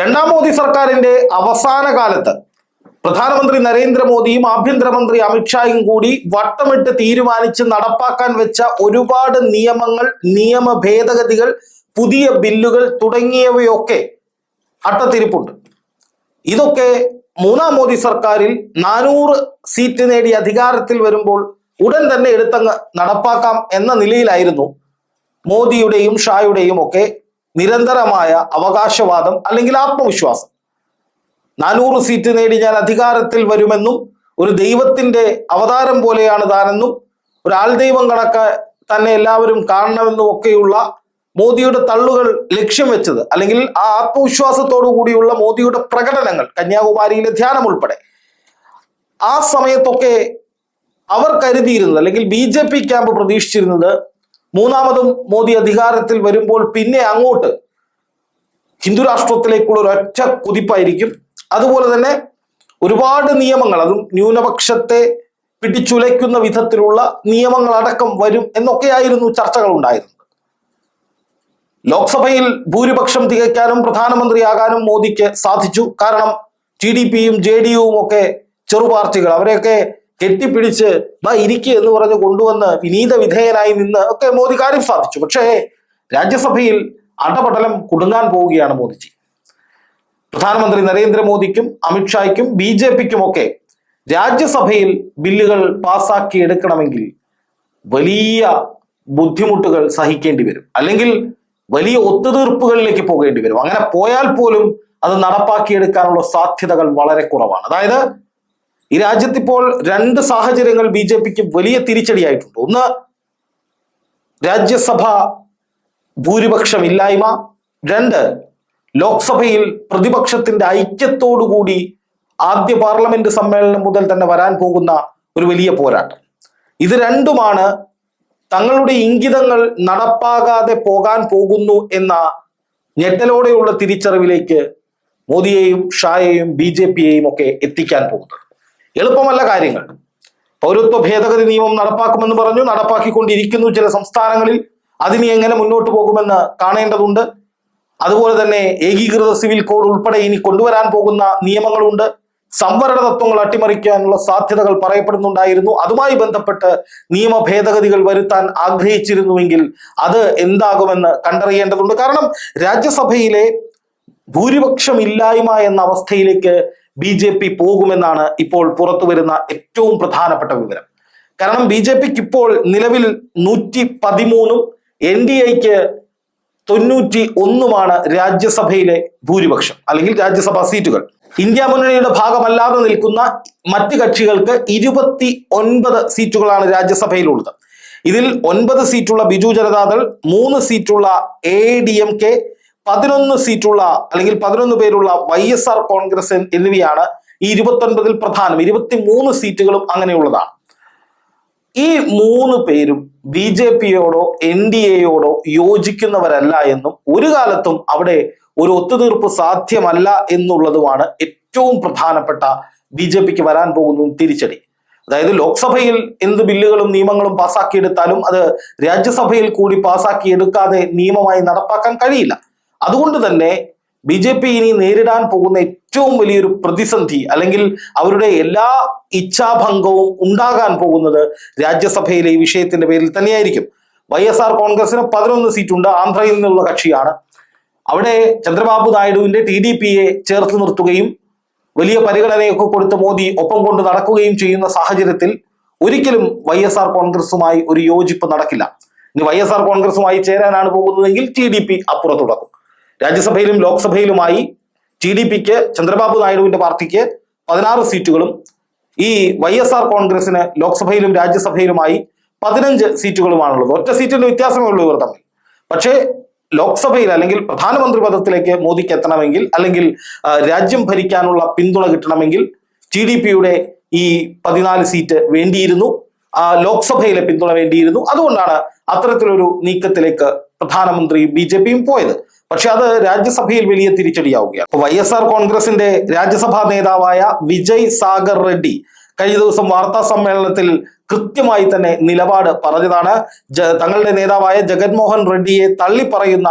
രണ്ടാം മോദി സർക്കാരിന്റെ അവസാന കാലത്ത് പ്രധാനമന്ത്രി നരേന്ദ്രമോദിയും ആഭ്യന്തരമന്ത്രി അമിത്ഷായും കൂടി വട്ടമിട്ട് തീരുമാനിച്ച് നടപ്പാക്കാൻ വെച്ച ഒരുപാട് നിയമങ്ങൾ നിയമ ഭേദഗതികൾ പുതിയ ബില്ലുകൾ തുടങ്ങിയവയൊക്കെ അട്ടത്തിരിപ്പുണ്ട്. ഇതൊക്കെ മൂന്നാം മോദി സർക്കാരിൽ നാനൂറ് സീറ്റ് നേടി അധികാരത്തിൽ വരുമ്പോൾ ഉടൻ തന്നെ എടുത്തങ്ങ് നടപ്പാക്കാം എന്ന നിലയിലായിരുന്നു മോദിയുടെയും ഷായുടെയും ഒക്കെ നിരന്തരമായ അവകാശവാദം അല്ലെങ്കിൽ ആത്മവിശ്വാസം. നാനൂറ് സീറ്റ് നേടി ഞാൻ അധികാരത്തിൽ വരുമെന്നും ഒരു ദൈവത്തിന്റെ അവതാരം പോലെയാണ് താനെന്നും ഒരു ആൾ ദൈവം കണക്ക തന്നെ എല്ലാവരും കാണണമെന്നും ഒക്കെയുള്ള മോദിയുടെ തള്ളുകൾ ലക്ഷ്യം വെച്ചത്. അല്ലെങ്കിൽ ആ ആത്മവിശ്വാസത്തോടു കൂടിയുള്ള മോദിയുടെ പ്രകടനങ്ങൾ കന്യാകുമാരിയിലെ ധ്യാനം ഉൾപ്പെടെ. ആ സമയത്തൊക്കെ അവർ കരുതിയിരുന്നത് അല്ലെങ്കിൽ ബി ജെ പി ക്യാമ്പ് പ്രതീക്ഷിച്ചിരുന്നത് മൂന്നാമതും മോദി അധികാരത്തിൽ വരുമ്പോൾ പിന്നെ അങ്ങോട്ട് ഹിന്ദു രാഷ്ട്രത്തിലേക്കുള്ള ഒരു ഒറ്റ കുതിപ്പായിരിക്കും. അതുപോലെ തന്നെ ഒരുപാട് നിയമങ്ങൾ അതും ന്യൂനപക്ഷത്തെ പിടിച്ചുലയ്ക്കുന്ന വിധത്തിലുള്ള നിയമങ്ങൾ അടക്കം വരും എന്നൊക്കെയായിരുന്നു ചർച്ചകൾ ഉണ്ടായിരുന്നത്. ലോക്സഭയിൽ ഭൂരിപക്ഷം തികയ്ക്കാനും പ്രധാനമന്ത്രിയാകാനും മോദിക്ക് സാധിച്ചു. കാരണം ടി ഡി പിയും ജെ ഡി യുവും ഒക്കെ ചെറുപാർട്ടികൾ. അവരെയൊക്കെ കെട്ടിപ്പിടിച്ച് ബാ ഇരിക്കുക എന്ന് പറഞ്ഞ് കൊണ്ടുവന്ന് വിനീത വിധേയനായി നിന്ന് ഒക്കെ മോദി കാര്യം സാധിച്ചു. പക്ഷേ രാജ്യസഭയിൽ അടപടലം കുടുങ്ങാൻ പോവുകയാണ് മോദിജി. പ്രധാനമന്ത്രി നരേന്ദ്രമോദിക്കും അമിത്ഷായ്ക്കും ബി ജെ പിക്കും ഒക്കെ രാജ്യസഭയിൽ ബില്ലുകൾ പാസാക്കി എടുക്കണമെങ്കിൽ വലിയ ബുദ്ധിമുട്ടുകൾ സഹിക്കേണ്ടി വരും. അല്ലെങ്കിൽ വലിയ ഒത്തുതീർപ്പുകളിലേക്ക് പോകേണ്ടി വരും. അങ്ങനെ പോയാൽ പോലും അത് നടപ്പാക്കിയെടുക്കാനുള്ള സാധ്യതകൾ വളരെ കുറവാണ്. അതായത് ഈ രാജ്യത്ത് ഇപ്പോൾ രണ്ട് സാഹചര്യങ്ങൾ ബി ജെ പിക്ക് വലിയ തിരിച്ചടിയായിട്ടുണ്ട്. ഒന്ന് രാജ്യസഭ ഭൂരിപക്ഷം ഭൂരിപക്ഷമില്ലായ്മ. രണ്ട് ലോക്സഭയിൽ പ്രതിപക്ഷത്തിന്റെ ഐക്യത്തോടുകൂടി ആദ്യ പാർലമെന്റ് സമ്മേളനം മുതൽ തന്നെ വരാൻ പോകുന്ന ഒരു വലിയ പോരാട്ടം. ഇത് രണ്ടുമാണ് തങ്ങളുടെ ഇംഗിതങ്ങൾ നടപ്പാകാതെ പോകാൻ പോകുന്നു എന്ന ഞെട്ടലോടെയുള്ള തിരിച്ചറിവിലേക്ക് മോദിയെയും ഷായെയും ബി ജെ പിയെയും ഒക്കെ എത്തിക്കാൻ പോകുന്നത്. എളുപ്പമല്ല കാര്യങ്ങൾ. പൗരത്വ ഭേദഗതി നിയമം നടപ്പാക്കുമെന്ന് പറഞ്ഞു നടപ്പാക്കിക്കൊണ്ടിരിക്കുന്നു ചില സംസ്ഥാനങ്ങളിൽ. അതിനി എങ്ങനെ മുന്നോട്ട് പോകുമെന്ന് കാണേണ്ടതുണ്ട്. അതുപോലെ തന്നെ ഏകീകൃത സിവിൽ കോഡ് ഉൾപ്പെടെ ഇനി കൊണ്ടുവരാൻ പോകുന്ന നിയമങ്ങളുണ്ട്. സംവരണ തത്വങ്ങൾ അട്ടിമറിക്കാനുള്ള സാധ്യതകൾ പറയപ്പെടുന്നുണ്ടായിരുന്നു. അതുമായി ബന്ധപ്പെട്ട് നിയമ ഭേദഗതികൾ വരുത്താൻ ആഗ്രഹിച്ചിരുന്നുവെങ്കിൽ അത് എന്താകുമെന്ന് കണ്ടറിയേണ്ടതുണ്ട്. കാരണം രാജ്യസഭയിലെ ഭൂരിപക്ഷമില്ലായ്മ എന്ന അവസ്ഥയിലേക്ക് ബി ജെ പി പോകുമെന്നാണ് ഇപ്പോൾ പുറത്തു വരുന്ന ഏറ്റവും പ്രധാനപ്പെട്ട വിവരം. കാരണം ബി ജെ പിക്ക് ഇപ്പോൾ നിലവിൽ നൂറ്റി പതിമൂന്നും എൻ ഡി എക്ക് തൊണ്ണൂറ്റി ഒന്നുമാണ് രാജ്യസഭയിലെ ഭൂരിപക്ഷം അല്ലെങ്കിൽ രാജ്യസഭാ സീറ്റുകൾ. ഇന്ത്യ മുന്നണിയുടെ ഭാഗമല്ലാതെ നിൽക്കുന്ന മറ്റ് കക്ഷികൾക്ക് ഇരുപത്തി ഒൻപത് സീറ്റുകളാണ് രാജ്യസഭയിലുള്ളത്. ഇതിൽ ഒൻപത് സീറ്റുള്ള ബിജു ജനതാദൾ മൂന്ന് സീറ്റുള്ള എ ഡി എം കെ പതിനൊന്ന് സീറ്റുള്ള അല്ലെങ്കിൽ പതിനൊന്ന് പേരുള്ള വൈ എസ് ആർ കോൺഗ്രസ് എന്നിവയാണ് ഈ ഇരുപത്തി ഒൻപതിൽ പ്രധാനം. ഇരുപത്തി മൂന്ന് സീറ്റുകളും അങ്ങനെയുള്ളതാണ്. ഈ മൂന്ന് പേരും ബി ജെ പിയോടോ എൻ ഡി എയോടോ യോജിക്കുന്നവരല്ല എന്നും ഒരു കാലത്തും അവിടെ ഒരു ഒത്തുതീർപ്പ് സാധ്യമല്ല എന്നുള്ളതുമാണ് ഏറ്റവും പ്രധാനപ്പെട്ട ബി ജെ പിക്ക് വരാൻ പോകുന്ന തിരിച്ചടി. അതായത് ലോക്സഭയിൽ എന്ത് ബില്ലുകളും നിയമങ്ങളും പാസാക്കിയെടുത്താലും അത് രാജ്യസഭയിൽ കൂടി പാസ്സാക്കിയെടുക്കാതെ നിയമമായി നടപ്പാക്കാൻ കഴിയില്ല. അതുകൊണ്ട് തന്നെ ബി ജെ പി ഇനി നേരിടാൻ പോകുന്ന ഏറ്റവും വലിയൊരു പ്രതിസന്ധി അല്ലെങ്കിൽ അവരുടെ എല്ലാ ഇച്ഛാഭംഗവും ഉണ്ടാകാൻ പോകുന്നത് രാജ്യസഭയിലെ ഈ വിഷയത്തിന്റെ പേരിൽ തന്നെയായിരിക്കും. വൈ എസ് ആർ കോൺഗ്രസിന് പതിനൊന്ന് സീറ്റുണ്ട് ആന്ധ്രയിൽ നിന്നുള്ള കക്ഷിയാണ്. അവിടെ ചന്ദ്രബാബു നായിഡുവിന്റെ ടി ഡി പിയെ ചേർത്ത് നിർത്തുകയും വലിയ പരിഗണനയൊക്കെ കൊടുത്ത് മോദി ഒപ്പം കൊണ്ട് നടക്കുകയും ചെയ്യുന്ന സാഹചര്യത്തിൽ ഒരിക്കലും വൈ എസ് ആർ കോൺഗ്രസുമായി ഒരു യോജിപ്പ് നടക്കില്ല. ഇനി വൈ എസ് ആർ കോൺഗ്രസുമായി ചേരാനാണ് പോകുന്നതെങ്കിൽ ടി ഡി പി അപ്പുറത്ത് തുടക്കും രാജ്യസഭയിലും ലോക്സഭയിലുമായി ടി ഡി പിക്ക് ചന്ദ്രബാബു നായിഡുവിന്റെ പാർട്ടിക്ക് പതിനാറ് സീറ്റുകളും ഈ വൈ എസ് ആർ കോൺഗ്രസിന് ലോക്സഭയിലും രാജ്യസഭയിലുമായി പതിനഞ്ച് സീറ്റുകളുമാണുള്ളത്. ഒറ്റ സീറ്റിന്റെ വ്യത്യാസമേ ഉള്ളൂ ഇവർ തമ്മിൽ. പക്ഷേ ലോക്സഭയിൽ അല്ലെങ്കിൽ പ്രധാനമന്ത്രി പദത്തിലേക്ക് മോദിക്ക് എത്തണമെങ്കിൽ അല്ലെങ്കിൽ രാജ്യം ഭരിക്കാനുള്ള പിന്തുണ കിട്ടണമെങ്കിൽ ടി ഡി പിയുടെ ഈ പതിനാല് സീറ്റ് വേണ്ടിയിരുന്നു. ലോക്സഭയിലെ പിന്തുണ വേണ്ടിയിരുന്നു. അതുകൊണ്ടാണ് അത്തരത്തിലൊരു നീക്കത്തിലേക്ക് പ്രധാനമന്ത്രി ബി ജെ പിയും പോയത്. പക്ഷെ അത് രാജ്യസഭയിൽ വലിയ തിരിച്ചടിയാവുകയാണ്. വൈ എസ് ആർ കോൺഗ്രസിന്റെ രാജ്യസഭാ നേതാവായ വിജയ് സാഗർ റെഡ്ഡി കഴിഞ്ഞ ദിവസം വാർത്താ സമ്മേളനത്തിൽ കൃത്യമായി തന്നെ നിലപാട് പറഞ്ഞതാണ്. തങ്ങളുടെ നേതാവായ ജഗൻമോഹൻ റെഡ്ഡിയെ തള്ളിപ്പറയുന്ന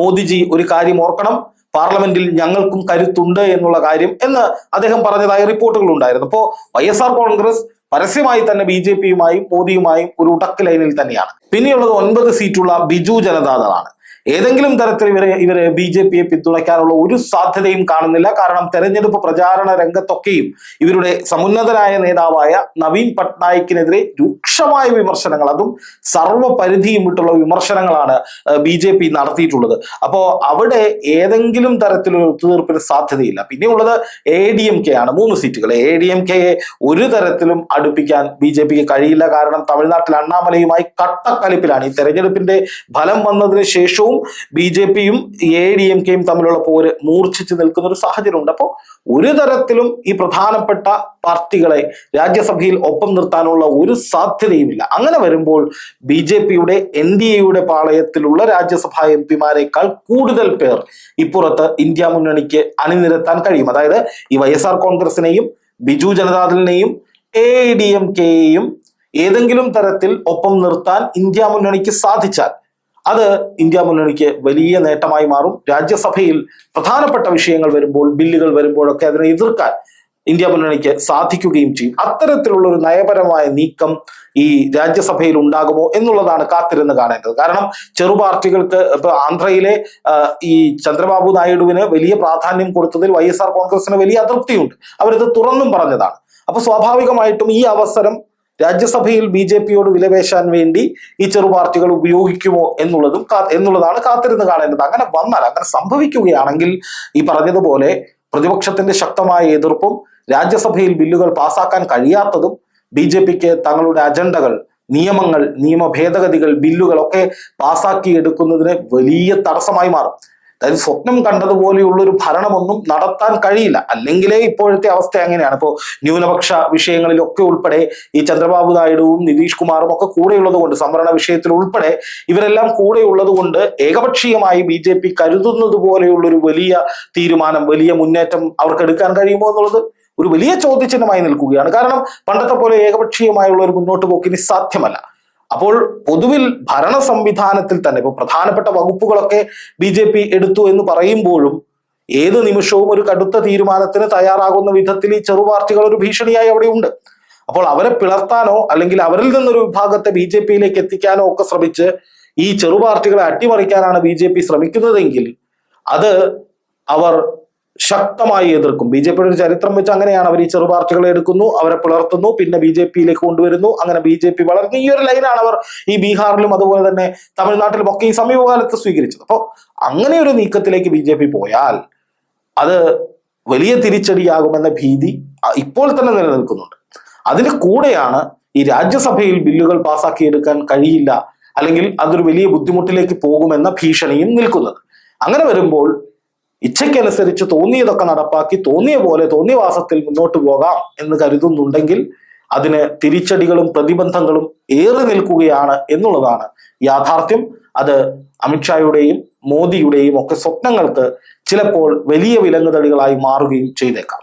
മോദിജി ഒരു കാര്യം ഓർക്കണം. പാർലമെന്റിൽ ഞങ്ങൾക്കും കരുത്തുണ്ട് എന്നുള്ള കാര്യം എന്ന് അദ്ദേഹം പറഞ്ഞതായ റിപ്പോർട്ടുകൾ ഉണ്ടായിരുന്നു. അപ്പോൾ വൈ എസ് ആർ കോൺഗ്രസ് പരസ്യമായി തന്നെ ബി ജെ പിയുമായും മോദിയുമായും ഒരു ഉടക്ക് ലൈനിൽ തന്നെയാണ്. പിന്നെയുള്ളത് ഒൻപത് സീറ്റുള്ള ബിജു ജനതാദളാണ്. ഏതെങ്കിലും തരത്തിൽ ഇവരെ ഇവരെ ബി ജെ പിയെ പിന്തുണയ്ക്കാനുള്ള ഒരു സാധ്യതയും കാണുന്നില്ല. കാരണം തെരഞ്ഞെടുപ്പ് പ്രചാരണ രംഗത്തൊക്കെയും ഇവരുടെ സമുന്നതരായ നേതാവായ നവീൻ പട്നായിക്കിനെതിരെ രൂക്ഷമായ വിമർശനങ്ങൾ അതും സർവപരിധിയും വിട്ടുള്ള വിമർശനങ്ങളാണ് ബി ജെ പി നടത്തിയിട്ടുള്ളത്. അപ്പോൾ അവിടെ ഏതെങ്കിലും തരത്തിലൊരു ഒത്തുതീർപ്പിന് സാധ്യതയില്ല. പിന്നെയുള്ളത് എ ഡി എം കെ ആണ് മൂന്ന് സീറ്റുകൾ. എ ഡി എം കെയെ ഒരു തരത്തിലും അടുപ്പിക്കാൻ ബി ജെ പിക്ക് കഴിയില്ല. കാരണം തമിഴ്നാട്ടിൽ അണ്ണാമലയുമായി കട്ടക്കലിപ്പിലാണ്. ഈ തെരഞ്ഞെടുപ്പിന്റെ ഫലം വന്നതിന് ശേഷവും ബി ജെ പിയും എ ഡി എം കെയും തമ്മിലുള്ള പോര് മൂർച്ഛിച്ച് നിൽക്കുന്ന ഒരു സാഹചര്യമുണ്ട്. അപ്പോൾ ഒരു തരത്തിലും ഈ പ്രധാനപ്പെട്ട പാർട്ടികളെ രാജ്യസഭയിൽ ഒപ്പം നിർത്താനുള്ള ഒരു സാധ്യതയുമില്ല. അങ്ങനെ വരുമ്പോൾ ബി ജെ പിയുടെ എൻ ഡി എയുടെ പാളയത്തിലുള്ള രാജ്യസഭാ എം പിമാരെക്കാൾ കൂടുതൽ പേർ ഇപ്പുറത്ത് ഇന്ത്യ മുന്നണിക്ക് അണിനിരത്താൻ കഴിയും. അതായത് ഈ വൈ എസ് ആർ കോൺഗ്രസിനെയും ബിജു ജനതാദളിനെയും എ ഡി എം കെയെയും ഏതെങ്കിലും തരത്തിൽ ഒപ്പം നിർത്താൻ ഇന്ത്യ മുന്നണിക്ക് സാധിച്ചാൽ അത് ഇന്ത്യ മുന്നണിക്ക് വലിയ നേട്ടമായി മാറും. രാജ്യസഭയിൽ പ്രധാനപ്പെട്ട വിഷയങ്ങൾ വരുമ്പോൾ ബില്ലുകൾ വരുമ്പോഴൊക്കെ അതിനെ എതിർക്കാൻ ഇന്ത്യ മുന്നണിക്ക് സാധിക്കുകയും ചെയ്യും. അത്തരത്തിലുള്ള ഒരു നയപരമായ നീക്കം ഈ രാജ്യസഭയിൽ ഉണ്ടാകുമോ എന്നുള്ളതാണ് കാത്തിരുന്ന് കാണേണ്ടത്. കാരണം ചെറു പാർട്ടികൾക്ക് ഇപ്പൊ ആന്ധ്രയിലെ ഈ ചന്ദ്രബാബു നായിഡുവിന് വലിയ പ്രാധാന്യം കൊടുത്തതിൽ വൈ കോൺഗ്രസിന് വലിയ അതൃപ്തിയുണ്ട്. അവരിത് തുറന്നും പറഞ്ഞതാണ്. അപ്പൊ സ്വാഭാവികമായിട്ടും ഈ അവസരം രാജ്യസഭയിൽ ബി ജെ പിയോട് വിലപേശാൻ വേണ്ടി ഈ ചെറു പാർട്ടികൾ ഉപയോഗിക്കുമോ എന്നുള്ളതും എന്നുള്ളതാണ് കാത്തിരുന്ന് കാണേണ്ടത്. അങ്ങനെ വന്നാൽ അങ്ങനെ സംഭവിക്കുകയാണെങ്കിൽ ഈ പറഞ്ഞതുപോലെ പ്രതിപക്ഷത്തിന്റെ ശക്തമായ എതിർപ്പും രാജ്യസഭയിൽ ബില്ലുകൾ പാസാക്കാൻ കഴിയാത്തതും ബി ജെ പിക്ക് തങ്ങളുടെ അജണ്ടകൾ നിയമങ്ങൾ നിയമ ഭേദഗതികൾ ബില്ലുകളൊക്കെ പാസാക്കി എടുക്കുന്നതിന് വലിയ തടസ്സമായി മാറും. അതായത് സ്വപ്നം കണ്ടതുപോലെയുള്ള ഒരു ഭരണമൊന്നും നടത്താൻ കഴിയില്ല. അല്ലെങ്കിലേ ഇപ്പോഴത്തെ അവസ്ഥ അങ്ങനെയാണ്. ഇപ്പോൾ ന്യൂനപക്ഷ വിഷയങ്ങളിലൊക്കെ ഉൾപ്പെടെ ഈ ചന്ദ്രബാബു നായിഡുവും നിതീഷ് കുമാറും ഒക്കെ കൂടെയുള്ളത് കൊണ്ട് സംവരണ വിഷയത്തിൽ ഉൾപ്പെടെ ഇവരെല്ലാം കൂടെയുള്ളത് കൊണ്ട് ഏകപക്ഷീയമായി ബി ജെ പി കരുതുന്നത് പോലെയുള്ളൊരു വലിയ തീരുമാനം വലിയ മുന്നേറ്റം അവർക്ക് എടുക്കാൻ കഴിയുമോ എന്നുള്ളത് ഒരു വലിയ ചോദ്യചിഹ്നമായി നിൽക്കുകയാണ്. കാരണം പണ്ടത്തെ പോലെ ഏകപക്ഷീയമായുള്ള ഒരു മുന്നോട്ട് പോക്കിന് സാധ്യമല്ല. അപ്പോൾ പൊതുവിൽ ഭരണ സംവിധാനത്തിൽ തന്നെ ഇപ്പോൾ പ്രധാനപ്പെട്ട വകുപ്പുകളൊക്കെ ബി ജെ പി എടുത്തു എന്ന് പറയുമ്പോഴും ഏത് നിമിഷവും ഒരു കടുത്ത തീരുമാനത്തിന് തയ്യാറാകുന്ന വിധത്തിൽ ഈ ചെറു പാർട്ടികൾ ഒരു ഭീഷണിയായി അവിടെ ഉണ്ട്. അപ്പോൾ അവരെ പിളർത്താനോ അല്ലെങ്കിൽ അവരിൽ നിന്നൊരു വിഭാഗത്തെ ബി ജെ പിയിലേക്ക് എത്തിക്കാനോ ഒക്കെ ശ്രമിച്ച് ഈ ചെറു പാർട്ടികളെ അട്ടിമറിക്കാനാണ് ബി ജെ പി ശ്രമിക്കുന്നതെങ്കിൽ അത് അവർ ശക്തമായി എതിർക്കും. ബി ജെ പിയുടെ ഒരു ചരിത്രം വെച്ച് അങ്ങനെയാണ് അവർ ഈ ചെറുപാർട്ടികളെ എടുക്കുന്നു അവരെ പിളർത്തുന്നു പിന്നെ ബി ജെ പിയിലേക്ക് കൊണ്ടുവരുന്നു. അങ്ങനെ ബി ജെ പി വളർന്നു ഈ ഒരു ലൈനാണ് അവർ ഈ ബീഹാറിലും അതുപോലെ തന്നെ തമിഴ്നാട്ടിലും ഒക്കെ ഈ സമീപകാലത്ത് സ്വീകരിച്ചത്. അപ്പോൾ അങ്ങനെ ഒരു നീക്കത്തിലേക്ക് ബി ജെ പി പോയാൽ അത് വലിയ തിരിച്ചടിയാകുമെന്ന ഭീതി ഇപ്പോൾ തന്നെ നിലനിൽക്കുന്നുണ്ട്. അതിന് കൂടെയാണ് ഈ രാജ്യസഭയിൽ ബില്ലുകൾ പാസ്സാക്കിയെടുക്കാൻ കഴിയില്ല അല്ലെങ്കിൽ അതൊരു വലിയ ബുദ്ധിമുട്ടിലേക്ക് പോകുമെന്ന ഭീഷണിയും നിൽക്കുന്നത്. അങ്ങനെ വരുമ്പോൾ ഇച്ഛയ്ക്കനുസരിച്ച് തോന്നിയതൊക്കെ നടപ്പാക്കി തോന്നിയ പോലെ തോന്നിയ വാസത്തിൽ മുന്നോട്ട് പോകാം എന്ന് കരുതുന്നുണ്ടെങ്കിൽ അതിന് തിരിച്ചടികളും പ്രതിബന്ധങ്ങളും ഏറി നിൽക്കുകയാണ് എന്നുള്ളതാണ് യാഥാർത്ഥ്യം. അത് അമിത്ഷായുടെയും മോദിയുടെയും ഒക്കെ സ്വപ്നങ്ങൾക്ക് ചിലപ്പോൾ വലിയ വിലങ്ങുതടികളായി മാറുകയും ചെയ്തേക്കാം.